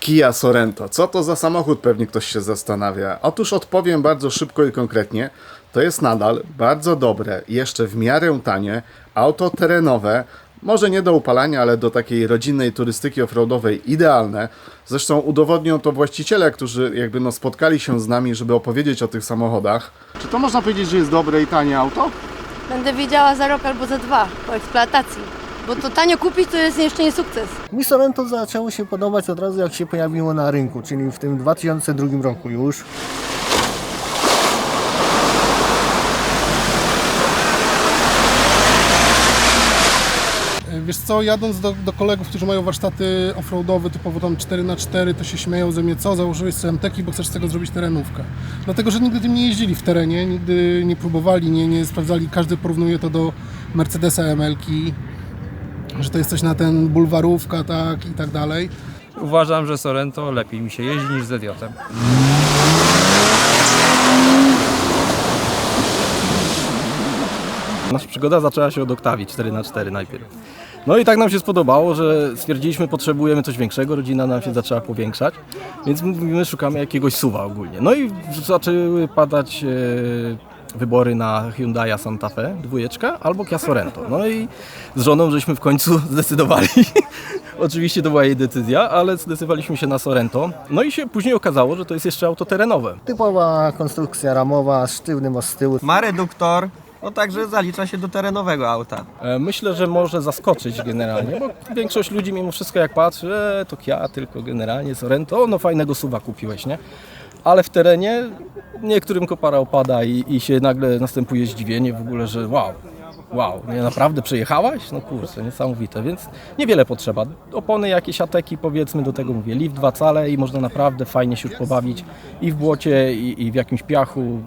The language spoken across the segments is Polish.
Kia Sorento. Co to za samochód? Pewnie ktoś się zastanawia. Otóż odpowiem bardzo szybko i konkretnie. To jest nadal bardzo dobre, jeszcze w miarę tanie auto terenowe. Może nie do upalania, ale do takiej rodzinnej turystyki offroadowej idealne. Zresztą udowodnią to właściciele, którzy jakby no spotkali się z nami, żeby opowiedzieć o tych samochodach. Czy to można powiedzieć, że jest dobre i tanie auto? Będę wiedziała za rok albo za dwa po eksploatacji. Bo to tanio kupić to jest jeszcze nie sukces. Mi Sorento zaczęło się podobać od razu jak się pojawiło na rynku, czyli w tym 2002 roku już. Wiesz co, jadąc do, do kolegów, którzy mają warsztaty offroadowe, typowo tam 4x4, to się śmieją ze mnie, co, założyłeś sobie MTeki, bo chcesz z tego zrobić terenówkę. Dlatego, że nigdy tym nie jeździli w terenie, nigdy nie próbowali, nie, nie sprawdzali, każdy porównuje to do Mercedesa ML-ki, że to jest coś na ten bulwarówka, tak i tak dalej. Uważam, że Sorento lepiej mi się jeździ niż z Ediotem. Nasza przygoda zaczęła się od Octavii 4x4 najpierw. No i tak nam się spodobało, że stwierdziliśmy, potrzebujemy coś większego, rodzina nam się zaczęła powiększać, więc mówimy, szukamy jakiegoś suwa ogólnie. No i zaczęły padać e, wybory na Hyundai Santa Fe, dwójeczka, albo Kia Sorento. No i z żoną żeśmy w końcu zdecydowali. Oczywiście to była jej decyzja, ale zdecydowaliśmy się na Sorento. No i się później okazało, że to jest jeszcze auto terenowe. Typowa konstrukcja ramowa, sztywny most z tyłu. Ma reduktor, no także zalicza się do terenowego auta. E, Myślę, że może zaskoczyć generalnie, bo większość ludzi mimo wszystko jak patrzy, e, to Kia, tylko generalnie Sorento, no fajnego suwa kupiłeś, nie? Ale w terenie niektórym kopara opada i, i się nagle następuje zdziwienie w ogóle, że wow, wow, nie naprawdę przejechałaś? No kurczę, niesamowite, więc niewiele potrzeba. Opony jakieś ateki powiedzmy, do tego mówię, lift dwa cale i można naprawdę fajnie się już pobawić i w błocie i, i w jakimś piachu,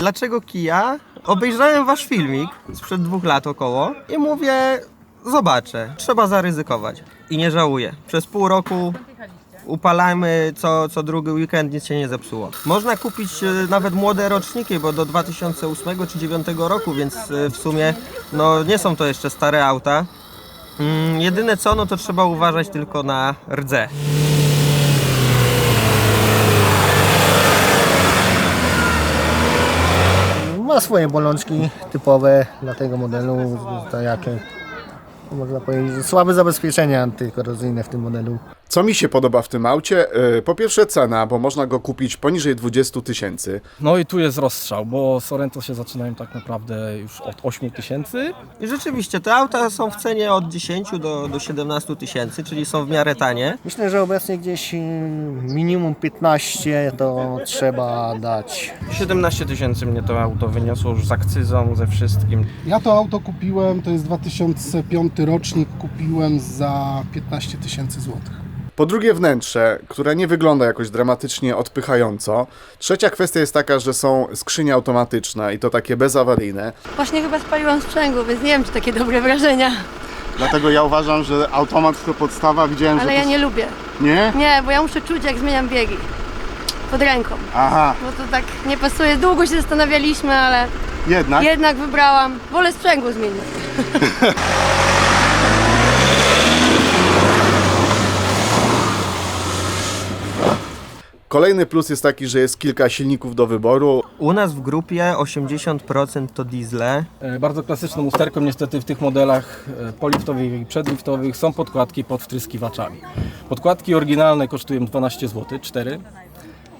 Dlaczego Kia? Obejrzałem wasz filmik sprzed dwóch lat około i mówię, zobaczę, trzeba zaryzykować. I nie żałuję. Przez pół roku upalamy co, co drugi weekend, nic się nie zepsuło. Można kupić e, nawet młode roczniki, bo do 2008 czy 2009 roku, więc e, w sumie no, nie są to jeszcze stare auta. Mm, jedyne co, no to trzeba uważać tylko na rdze. Ma swoje bolączki typowe dla tego modelu, jakie można powiedzieć, słabe zabezpieczenie antykorozyjne w tym modelu. Co mi się podoba w tym aucie? Yy, Po pierwsze cena, bo można go kupić poniżej 20 tysięcy. No i tu jest rozstrzał, bo Sorento się zaczynają tak naprawdę już od 8 tysięcy. I rzeczywiście, te auta są w cenie od 10 do, do 17 tysięcy, czyli są w miarę tanie. Myślę, że obecnie gdzieś y, minimum 15 to trzeba dać. 17 tysięcy mnie to auto wyniosło już z akcyzą, ze wszystkim. Ja to auto kupiłem, to jest 2005 rocznik, kupiłem za 15 tysięcy złotych. Po drugie wnętrze, które nie wygląda jakoś dramatycznie odpychająco. Trzecia kwestia jest taka, że są skrzynie automatyczne i to takie bezawaryjne. Właśnie chyba spaliłam sprzęgło, więc nie wiem, czy takie dobre wrażenia. Dlatego ja uważam, że automat to podstawa. Widziałem, Ale ja nie lubię. Nie? Nie, bo ja muszę czuć, jak zmieniam biegi. Pod ręką. Aha, Bo to tak nie pasuje. Długo się zastanawialiśmy, ale jednak. jednak wybrałam. Wolę sprzęgło zmienić. Kolejny plus jest taki, że jest kilka silników do wyboru. U nas w grupie 80% to diesle. E, Bardzo klasyczną usterką niestety w tych modelach e, poliftowych i przedliftowych są podkładki pod wtryskiwaczami. Podkładki oryginalne kosztują 12 zł, 4.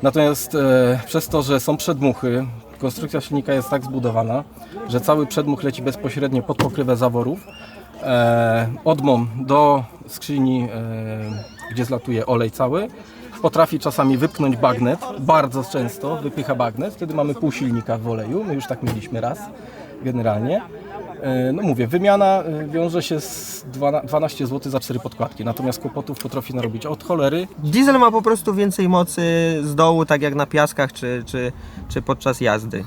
Natomiast e, przez to, że są przedmuchy, konstrukcja silnika jest tak zbudowana, że cały przedmuch leci bezpośrednio pod pokrywę zaworów. E, odmom do skrzyni, e, gdzie zlatuje olej cały, potrafi czasami wypchnąć bagnet, bardzo często wypycha bagnet, wtedy mamy pół silnika w oleju, my już tak mieliśmy raz generalnie. E, No mówię, wymiana e, wiąże się z dwana- 12 zł za 4 podkładki, natomiast kłopotów potrafi narobić od cholery. Diesel ma po prostu więcej mocy z dołu, tak jak na piaskach czy, czy, czy podczas jazdy.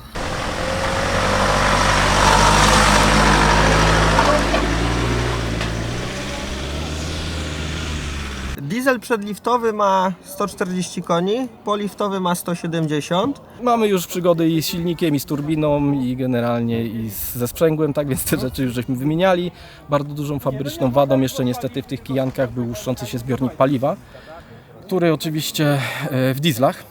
Diesel przedliftowy ma 140 koni, poliftowy ma 170. Mamy już przygody i z silnikiem, i z turbiną, i generalnie i z, ze sprzęgłem, tak więc te rzeczy już żeśmy wymieniali. Bardzo dużą fabryczną wadą jeszcze niestety w tych kijankach był łuszczący się zbiornik paliwa, który oczywiście e, w dieslach,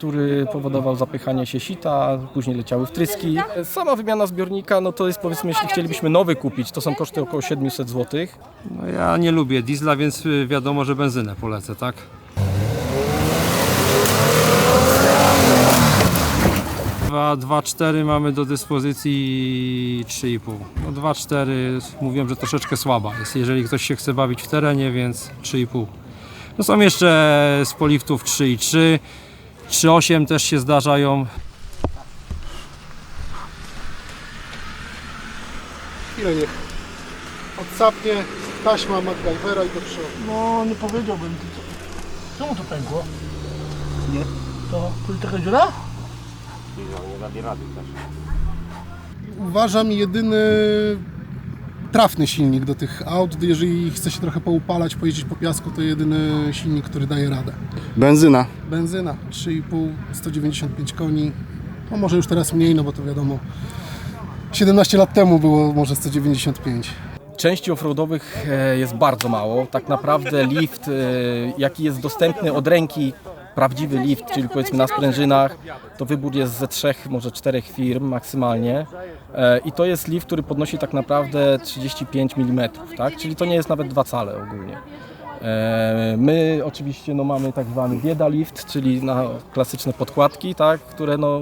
który powodował zapychanie się sita, później leciały wtryski. Sama wymiana zbiornika, no to jest powiedzmy, jeśli chcielibyśmy nowy kupić, to są koszty około 700 zł. No ja nie lubię diesla, więc y, wiadomo, że benzynę polecę, tak? Dwa, dwa, cztery mamy do dyspozycji 3,5. No 2,4 mówiłem, że troszeczkę słaba jest, jeżeli ktoś się chce bawić w terenie, więc 3,5. No są jeszcze z poliftów 3,3, 3,8 też się zdarzają. Chwilę niech odsapnie taśma MacGyvera i do przodu. No, nie powiedziałbym. Czemu to pękło? Nie. To tu taka dziura? Uważam jedyny trafny silnik do tych aut. Jeżeli chce się trochę poupalać, pojeździć po piasku, to jedyny silnik, który daje radę. Benzyna. Benzyna 3,5, 195 koni. No może już teraz mniej, no bo to wiadomo. 17 lat temu było może 195. Części offroadowych e, jest bardzo mało. Tak naprawdę lift, e, jaki jest dostępny od ręki, prawdziwy lift, czyli powiedzmy na sprężynach, to wybór jest ze trzech, może czterech firm maksymalnie. E, I to jest lift, który podnosi tak naprawdę 35 mm, tak? czyli to nie jest nawet dwa cale ogólnie. E, My oczywiście no, mamy tak zwany bieda lift, czyli na klasyczne podkładki, tak? które no,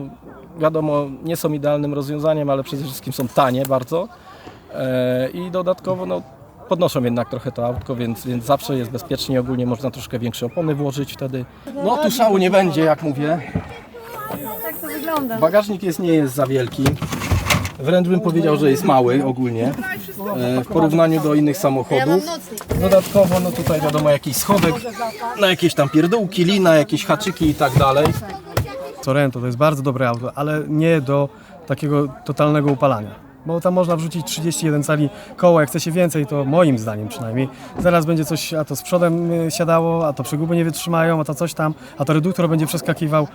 wiadomo nie są idealnym rozwiązaniem, ale przede wszystkim są tanie bardzo. E, I dodatkowo no, podnoszą jednak trochę to autko, więc, więc zawsze jest bezpiecznie. Ogólnie można troszkę większe opony włożyć wtedy. No tu szału nie będzie, jak mówię. Tak to wygląda. Bagażnik jest, nie jest za wielki. Wręcz bym powiedział, że jest mały ogólnie e, w porównaniu do innych samochodów. Dodatkowo no tutaj wiadomo jakiś schowek na jakieś tam pierdółki, lina, jakieś haczyki i tak dalej. Sorento to jest bardzo dobre auto, ale nie do takiego totalnego upalania. Bo tam można wrzucić 31 cali koła, jak chce się więcej, to moim zdaniem przynajmniej. Zaraz będzie coś, a to z przodem y, siadało, a to przeguby nie wytrzymają, a to coś tam, a to reduktor będzie przeskakiwał.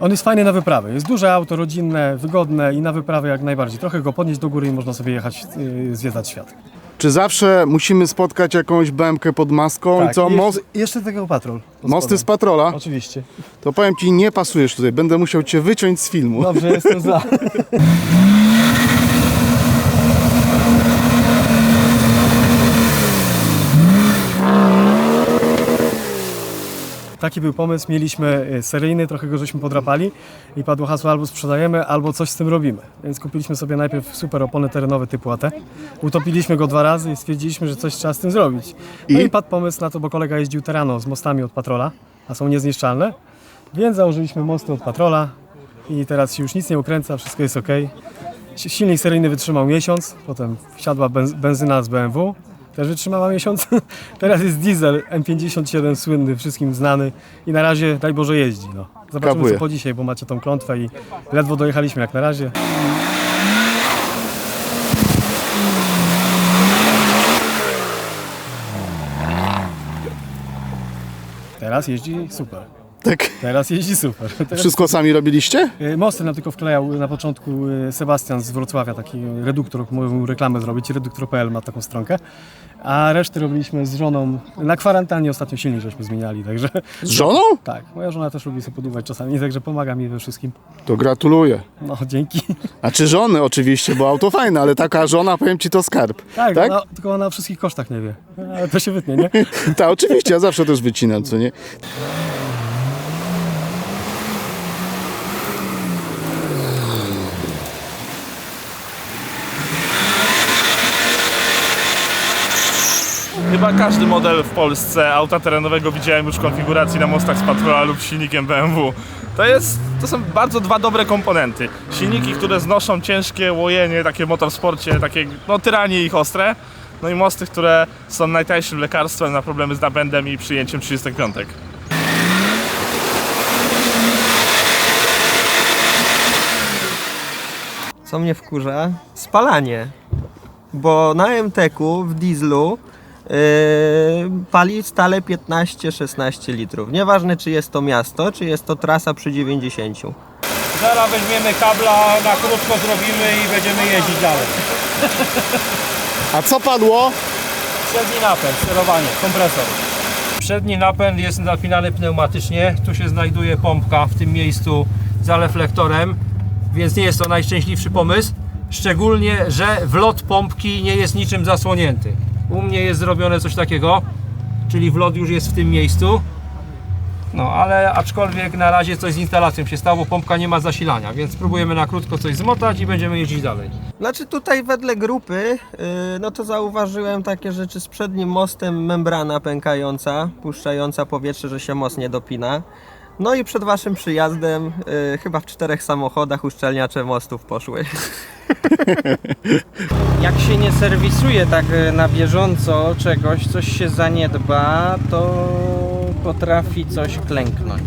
On jest fajny na wyprawy. Jest duże auto, rodzinne, wygodne i na wyprawy jak najbardziej. Trochę go podnieść do góry i można sobie jechać, yy, zwiedzać świat. Czy zawsze musimy spotkać jakąś BMK pod maską? I co? i Most, jeszcze, jeszcze tego patrol. mosty z patrola? Oczywiście. To powiem ci, nie pasujesz tutaj. Będę musiał cię wyciąć z filmu. Dobrze, jestem za. Taki był pomysł, mieliśmy e, seryjny, trochę go żeśmy podrapali i padło hasło albo sprzedajemy, albo coś z tym robimy. Więc kupiliśmy sobie najpierw super opony terenowe typu AT, utopiliśmy go dwa razy i stwierdziliśmy, że coś trzeba z tym zrobić. No I? i padł pomysł na to, bo kolega jeździł terano z mostami od patrola, a są niezniszczalne, więc założyliśmy mosty od patrola i teraz się już nic nie ukręca, wszystko jest ok. Silnik seryjny wytrzymał miesiąc, potem wsiadła benz- benzyna z BMW, też wytrzymała miesiąc. Teraz jest diesel M57 słynny, wszystkim znany i na razie daj Boże jeździ. No. Zobaczymy Kapuje. co po dzisiaj, bo macie tą klątwę i ledwo dojechaliśmy jak na razie. Teraz jeździ super. Tak. Teraz jeździ super. Teraz Wszystko sami robiliście? E, Mosty nam tylko wklejał na początku e, Sebastian z Wrocławia, taki reduktor, mówił reklamę zrobić, reduktor.pl ma taką stronkę, a resztę robiliśmy z żoną, na kwarantannie ostatnio silnik żeśmy zmieniali, także Z żoną? tak, moja żona też lubi sobie podływać czasami, także pomaga mi we wszystkim. To gratuluję. No, dzięki. A czy żony oczywiście, bo auto fajne, ale taka żona, powiem ci, to skarb. Tak, Tak? Ona, tylko ona o wszystkich kosztach nie wie, ale to się wytnie, nie? Tak, oczywiście, ja zawsze też wycinam, co nie? Chyba każdy model w Polsce auta terenowego widziałem już w konfiguracji na mostach z patrola lub silnikiem BMW. To, jest, to są bardzo dwa dobre komponenty. Silniki, które znoszą ciężkie łojenie, takie w motorsporcie, takie no tyranie ich ostre. No i mosty, które są najtańszym lekarstwem na problemy z napędem i przyjęciem 35. Co mnie wkurza? Spalanie. Bo na MTK w dieslu pali stale 15-16 litrów. Nieważne czy jest to miasto, czy jest to trasa przy 90. Zaraz weźmiemy kabla, na krótko zrobimy i będziemy jeździć dalej. A co padło? Przedni napęd, sterowanie, kompresor. Przedni napęd jest napinany pneumatycznie. Tu się znajduje pompka w tym miejscu za reflektorem, więc nie jest to najszczęśliwszy pomysł. Szczególnie, że wlot pompki nie jest niczym zasłonięty. U mnie jest zrobione coś takiego, czyli wlot już jest w tym miejscu. No, ale aczkolwiek na razie coś z instalacją się stało, pompka nie ma zasilania, więc spróbujemy na krótko coś zmotać i będziemy jeździć dalej. Znaczy tutaj wedle grupy, yy, no to zauważyłem takie rzeczy z przednim mostem, membrana pękająca, puszczająca powietrze, że się most nie dopina. No i przed waszym przyjazdem, yy, chyba w czterech samochodach uszczelniacze mostów poszły. Jak się nie serwisuje tak e, na bieżąco czegoś, coś się zaniedba, to potrafi coś klęknąć.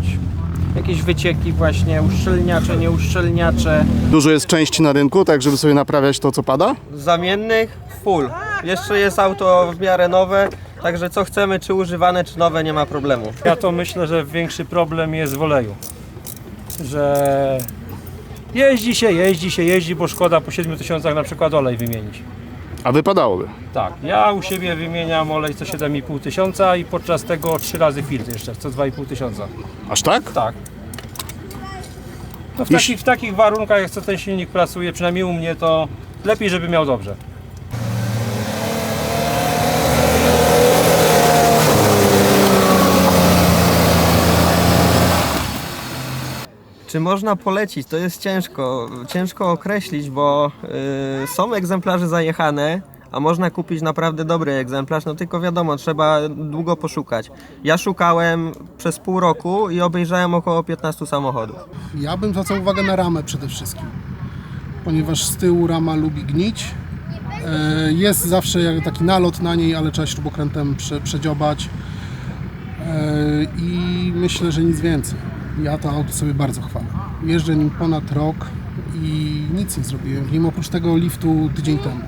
Jakieś wycieki właśnie, uszczelniacze, nieuszczelniacze. Dużo jest części na rynku, tak żeby sobie naprawiać to, co pada? Zamiennych full. Jeszcze jest auto w miarę nowe, także co chcemy, czy używane, czy nowe, nie ma problemu. Ja to myślę, że większy problem jest w oleju. Że jeździ się, jeździ się, jeździ, bo szkoda po 7 tysiącach na przykład olej wymienić. A wypadałoby. Tak, ja u siebie wymieniam olej co 7,5 tysiąca i podczas tego 3 razy filtr jeszcze, co 2,5 tysiąca. Aż tak? Tak. No w, Jeśli- takich, w takich warunkach, jak co ten silnik pracuje, przynajmniej u mnie, to lepiej, żeby miał dobrze. Czy można polecić? To jest ciężko, ciężko określić, bo y, są egzemplarze zajechane, a można kupić naprawdę dobry egzemplarz, no tylko wiadomo, trzeba długo poszukać. Ja szukałem przez pół roku i obejrzałem około 15 samochodów. Ja bym zwracał uwagę na ramę przede wszystkim, ponieważ z tyłu rama lubi gnić. E, Jest zawsze taki nalot na niej, ale trzeba śrubokrętem prze, przedziobać. E, I myślę, że nic więcej. Ja to auto sobie bardzo chwalę. Jeżdżę nim ponad rok i nic nie zrobiłem w nim, oprócz tego liftu tydzień temu.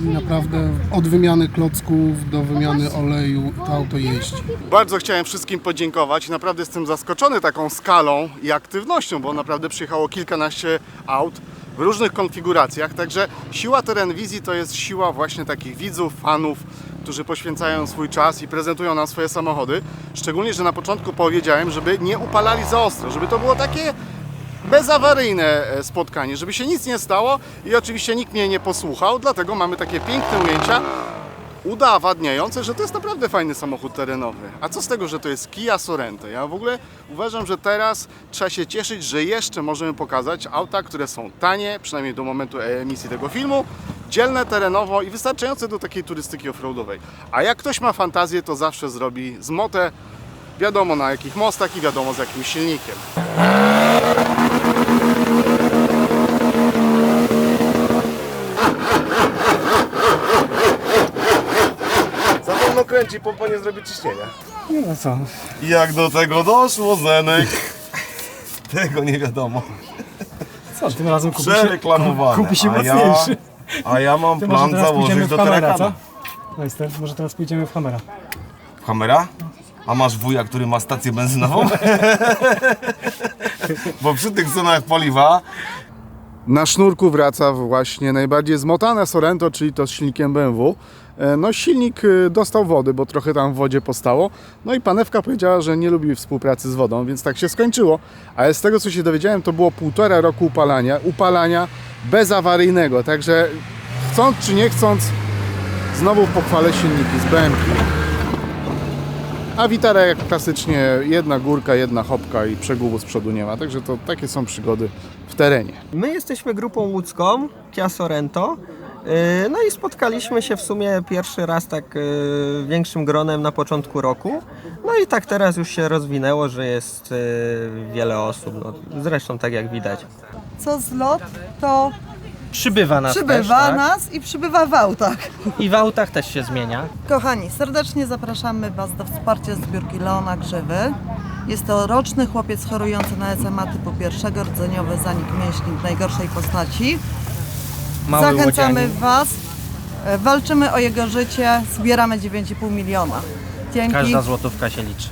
I naprawdę od wymiany klocków do wymiany oleju to auto jeździ. Bardzo chciałem wszystkim podziękować. Naprawdę jestem zaskoczony taką skalą i aktywnością, bo naprawdę przyjechało kilkanaście aut w różnych konfiguracjach. Także siła Terenwizji to jest siła właśnie takich widzów, fanów, którzy poświęcają swój czas i prezentują nam swoje samochody. Szczególnie, że na początku powiedziałem, żeby nie upalali za ostro, żeby to było takie bezawaryjne e, spotkanie, żeby się nic nie stało i oczywiście nikt mnie nie posłuchał, dlatego mamy takie piękne ujęcia udowadniające, że to jest naprawdę fajny samochód terenowy. A co z tego, że to jest Kia Sorento? Ja w ogóle uważam, że teraz trzeba się cieszyć, że jeszcze możemy pokazać auta, które są tanie, przynajmniej do momentu emisji tego filmu, dzielne terenowo i wystarczające do takiej turystyki offroadowej. A jak ktoś ma fantazję, to zawsze zrobi z motę, wiadomo na jakich mostach i wiadomo z jakim silnikiem. Za wolno kręci, pompa nie zrobi ciśnienia. No co? Jak do tego doszło, Zenek? Tego nie wiadomo. Co, tym razem kupi się, Przereklamowane. kupi się a ja, mocniejszy. a ja mam może plan teraz pójdziemy założyć w do Hamera, co? Majster, może teraz pójdziemy w Hamera. W Hamera? A masz wuja, który ma stację benzynową? Bo przy tych cenach paliwa Na sznurku wraca właśnie najbardziej zmotane Sorento, czyli to z silnikiem BMW. E, No silnik e, dostał wody, bo trochę tam w wodzie postało. No i panewka powiedziała, że nie lubi współpracy z wodą, więc tak się skończyło. Ale z tego co się dowiedziałem, to było półtora roku upalania, upalania bezawaryjnego. Także chcąc czy nie chcąc, znowu pochwalę silniki z BMW. A Witara jak klasycznie jedna górka, jedna hopka i przegubu z przodu nie ma. Także to takie są przygody w terenie. My jesteśmy grupą łódzką, Kia Sorento. Yy, No i spotkaliśmy się w sumie pierwszy raz tak yy, większym gronem na początku roku. No i tak teraz już się rozwinęło, że jest yy, wiele osób. No, zresztą tak jak widać. co zlot, to Przybywa nas przybywa też, tak? nas i przybywa w autach. I w autach też się zmienia. Kochani, serdecznie zapraszamy Was do wsparcia zbiórki Leona Grzywy. Jest to roczny chłopiec chorujący na SMA typu pierwszego, rdzeniowy zanik mięśni w najgorszej postaci. Mały Zachęcamy łodzianin. Was E, Walczymy o jego życie, zbieramy 9,5 miliona. Dzięki. Każda złotówka się liczy.